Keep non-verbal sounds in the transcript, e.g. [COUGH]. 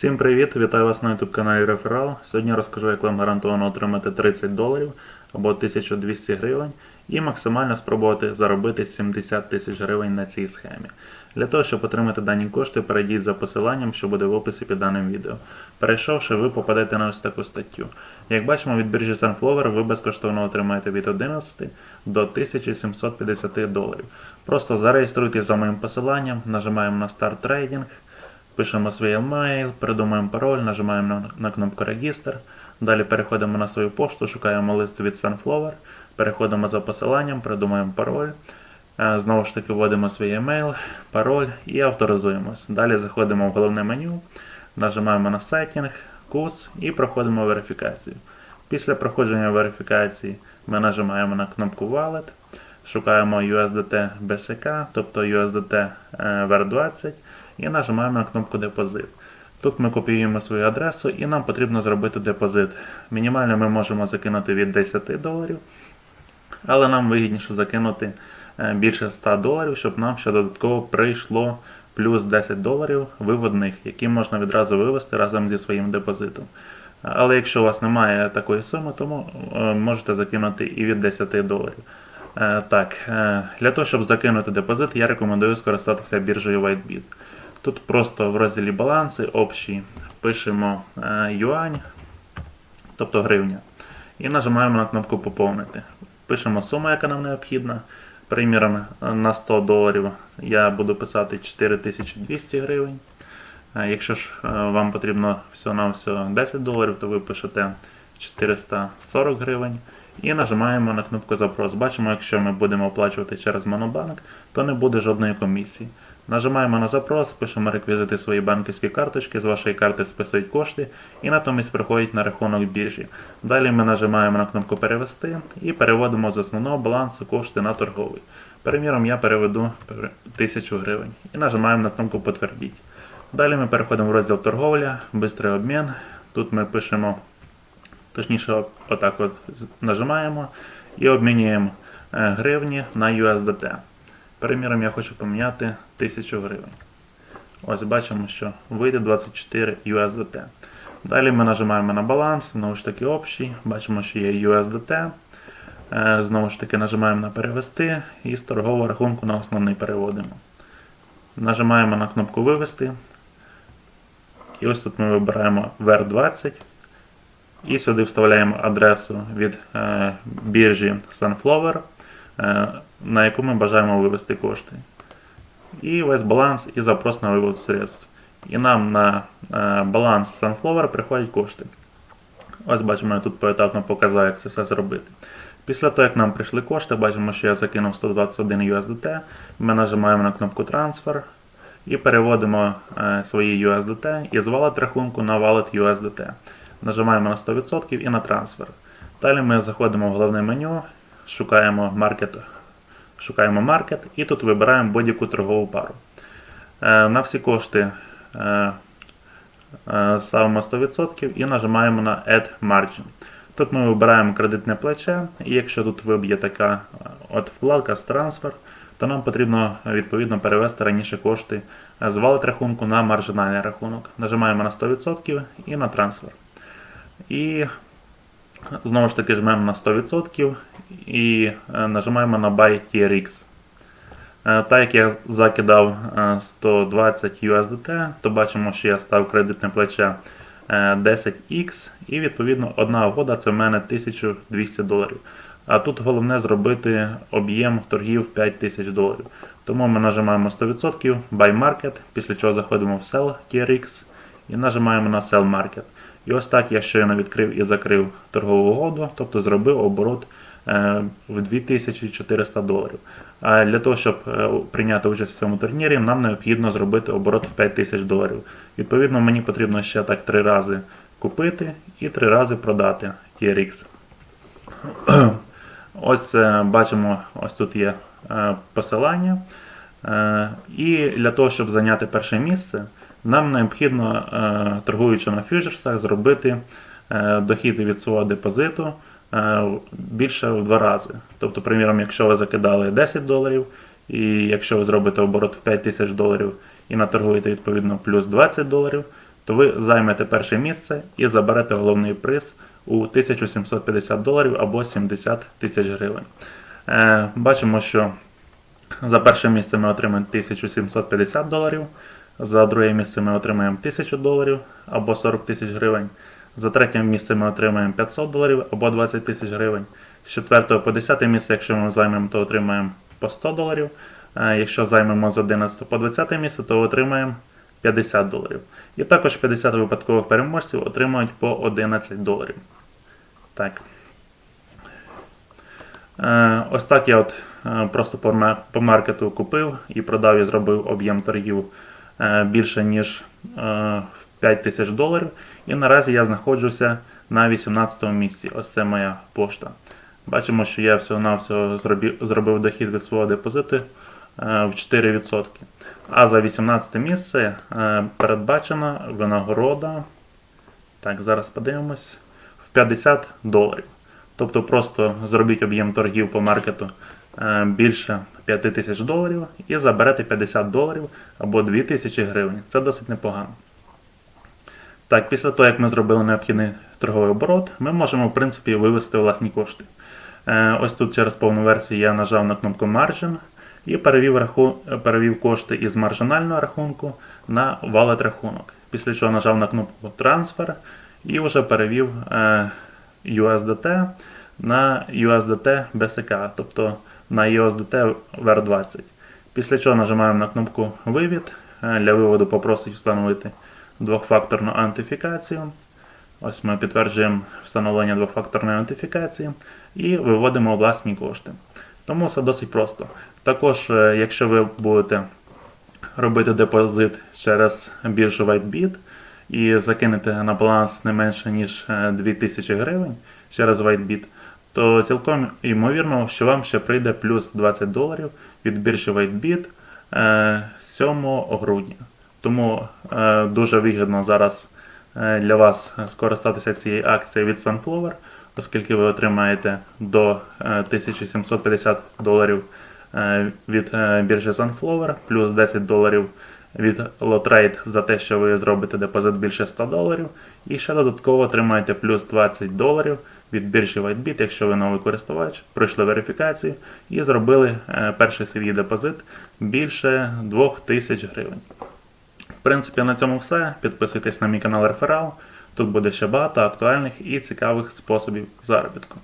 Всім привіт! Вітаю вас на YouTube каналі Реферал. Сьогодні розкажу, як вам гарантовано отримати 30 доларів або 1200 гривень і максимально спробувати заробити 70 тисяч гривень на цій схемі. Для того, щоб отримати дані кошти, перейдіть за посиланням, що буде в описі під даним відео. Перейшовши, ви попадете на ось таку статтю. Як бачимо, від біржі Sunflower ви безкоштовно отримаєте від 11 до 1750 доларів. Просто зареєструйтесь за моїм посиланням, нажимаємо на Start Trading. Пишемо свій емейл, придумаємо пароль, нажимаємо на, кнопку Регістр. Далі переходимо на свою пошту, шукаємо лист від Sunflower, переходимо за посиланням, придумаємо пароль. Е, Знову ж таки вводимо свій емейл, пароль і авторизуємось. Далі заходимо в головне меню, нажимаємо на сайтінг, курс і проходимо верифікацію. Після проходження верифікації ми нажимаємо на кнопку Wallet, шукаємо USDT BSK, тобто USDT е, VER20 і нажимаємо на кнопку Депозит. Тут ми копіюємо свою адресу і нам потрібно зробити депозит. Мінімально ми можемо закинути від 10 доларів, але нам вигідніше закинути е, більше 100 доларів, щоб нам ще додатково прийшло плюс 10 доларів виводних, які можна відразу вивести разом зі своїм депозитом. Але якщо у вас немає такої суми, то е, можете закинути і від 10 доларів. Е, Так, для того, щоб закинути депозит, я рекомендую скористатися біржею WhiteBit. Тут просто в розділі баланси общі пишемо е, юань, тобто гривня, і нажимаємо на кнопку Поповнити. Пишемо суму, яка нам необхідна. Приміром, на 100 доларів я буду писати 4200 гривень. Е, Якщо ж е, вам потрібно всього-навсього 10 доларів, то ви пишете 440 гривень і нажимаємо на кнопку Запрос. Бачимо, якщо ми будемо оплачувати через Монобанк, то не буде жодної комісії. Нажимаємо на запрос, пишемо реквізити свої банківські карточки, з вашої карти списують кошти і натомість приходять на рахунок біржі. Далі ми нажимаємо на кнопку Перевести і переводимо з основного балансу кошти на торговий. Приміром, я переведу 1000 гривень і нажимаємо на кнопку Підтвердіть. Далі ми переходимо в розділ торговля, бистрий обмін. Тут ми пишемо, точніше, отак от нажимаємо і обмінюємо е, гривні на USDT. Приміром, я хочу поміняти 1000 гривень. Ось бачимо, що вийде 24 USDT. Далі ми нажимаємо на баланс, знову ж таки общий, бачимо, що є USDT. Е, Знову ж таки нажимаємо на перевести і з торгового рахунку на основний переводимо. Нажимаємо на кнопку Вивести. І ось тут ми вибираємо VER20. І сюди вставляємо адресу від е, біржі Sunflower, е, на яку ми бажаємо вивести кошти. І весь баланс і запрос на вивод средств. І нам на е, баланс Sunflower приходять кошти. Ось бачимо, я тут поетапно показав, як це все зробити. Після того, як нам прийшли кошти, бачимо, що я закинув 121 USDT. Ми нажимаємо на кнопку Transfer і переводимо е, свої USDT із wallet рахунку на wallet USDT. Нажимаємо на 100% і на трансфер. Далі ми заходимо в головне меню, шукаємо Market, шукаємо Market і тут вибираємо будь-яку торгову пару. Е, На всі кошти е, е, ставимо 100% і нажимаємо на Add Margin. Тут ми вибираємо кредитне плече, і якщо тут виб'є така от вкладка з трансфер, то нам потрібно відповідно перевести раніше кошти з валет рахунку на маржинальний рахунок. Нажимаємо на 100% і на трансфер. І знову ж таки жмемо на 100% і е, нажимаємо на Buy TRX. Е, Так як я закидав е, 120 USDT, то бачимо, що я став кредитне плече е, 10X, і відповідно одна угода це в мене 1200 доларів. А тут головне зробити об'єм торгів 5000 доларів. Тому ми нажимаємо 100% Buy Market, після чого заходимо в Sell TRX і нажимаємо на Sell Market. І ось так я щойно відкрив і закрив торгову угоду, тобто зробив оборот е, в 2400 доларів. А для того, щоб е, прийняти участь в цьому турнірі, нам необхідно зробити оборот в 5000 доларів. Відповідно, мені потрібно ще так три рази купити і три рази продати TRX. [CLEARS THROAT] Ось е, бачимо, ось тут є посилання. І для того, щоб зайняти перше місце, нам необхідно, е, торгуючи на фьючерсах, зробити е, дохід від свого депозиту е, більше в два рази. Тобто, приміром, якщо ви закидали 10 доларів, і якщо ви зробите оборот в 5 тисяч доларів і наторгуєте відповідно плюс 20 доларів, то ви займете перше місце і заберете головний приз у 1750 доларів або 70 тисяч гривень. Бачимо, що за перше місце ми отримаємо 1750 доларів, за друге місце ми отримаємо 1000 доларів або 40 тисяч гривень. За третє місце ми отримаємо 500 доларів або 20 тисяч гривень. З 4 по 10 місце, якщо ми займемо, то отримаємо по 100 доларів. Е, Якщо займемо з 11 по 20 місце, то отримаємо 50 доларів. І також 50 випадкових переможців отримують по 11 доларів. Так. Е, Ось так я от е, просто по маркету купив і продав і зробив об'єм торгів більше ніж е, в 5 тисяч доларів. І наразі я знаходжуся на 18 місці. Ось це моя пошта. Бачимо, що я всього-навсього зробив, дохід від свого депозиту е, в 4%. А за 18 місце е, передбачена винагорода. Так, зараз подивимось. В 50 доларів. Тобто просто зробіть об'єм торгів по маркету е, більше 5 тисяч доларів і заберете 50 доларів або 2 тисячі гривень. Це досить непогано. Так, після того, як ми зробили необхідний торговий оборот, ми можемо, в принципі, вивести власні кошти. Е, Ось тут через повну версію я нажав на кнопку Margin і перевів, раху... перевів кошти із маржинального рахунку на wallet рахунок. Після чого нажав на кнопку Transfer і вже перевів е, USDT на USDT BSK, тобто на USDT VR20. Після чого нажимаємо на кнопку Вивід. Е, Для виводу попросить встановити двохфакторну аутентифікацію. Ось ми підтверджуємо встановлення двофакторної аутентифікації і виводимо власні кошти. Тому все досить просто. Також, е, якщо ви будете робити депозит через біржу WhiteBit і закинете на баланс не менше ніж е, 2000 гривень через WhiteBit, то цілком ймовірно, що вам ще прийде плюс 20 доларів від біржі WhiteBit е, 7 грудня. Тому е, дуже вигідно зараз е, для вас скористатися цією акцією від Sunflower, оскільки ви отримаєте до е, 1750 доларів е, від е, біржі Sunflower, плюс 10 доларів від Lotrade за те, що ви зробите депозит більше 100 доларів. І ще додатково отримаєте плюс 20 доларів від біржі WhiteBit, якщо ви новий користувач, пройшли верифікацію і зробили е, перший свій депозит більше 2000 гривень. В принципі, на цьому все. Підписуйтесь на мій канал Реферал. Тут буде ще багато актуальних і цікавих способів заробітку.